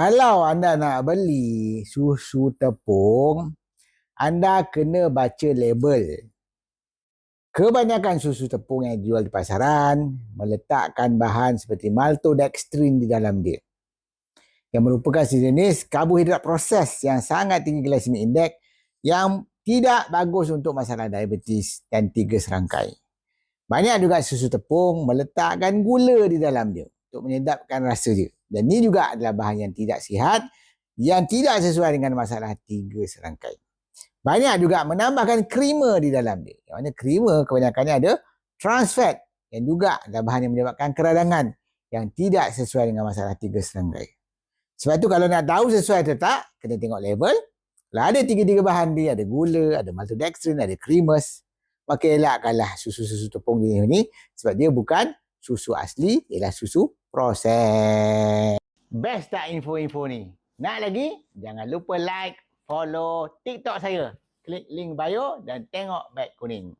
Kalau anda nak beli susu tepung, anda kena baca label. Kebanyakan susu tepung yang dijual di pasaran meletakkan bahan seperti maltodextrin di dalam dia. Yang merupakan sejenis karbohidrat proses yang sangat tinggi glycemic index yang tidak bagus untuk masalah diabetes dan tiga serangkai. Banyak juga susu tepung meletakkan gula di dalam dia untuk menyedapkan rasa dia. Dan ini juga adalah bahan yang tidak sihat yang tidak sesuai dengan masalah tiga serangkai. Banyak juga menambahkan creamer di dalam dia. Yang mana creamer kebanyakannya ada trans fat yang juga adalah bahan yang menyebabkan keradangan yang tidak sesuai dengan masalah tiga serangkai. Sebab tu kalau nak tahu sesuai atau tak, kena tengok label. Kalau ada tiga-tiga bahan dia, ada gula, ada maltodextrin, ada creamers, maka elakkanlah susu-susu tepung jenis ni sebab dia bukan susu asli, ialah susu proses. Best tak info-info ni? Nak lagi? Jangan lupa like, follow TikTok saya. Klik link bio dan tengok beg kuning.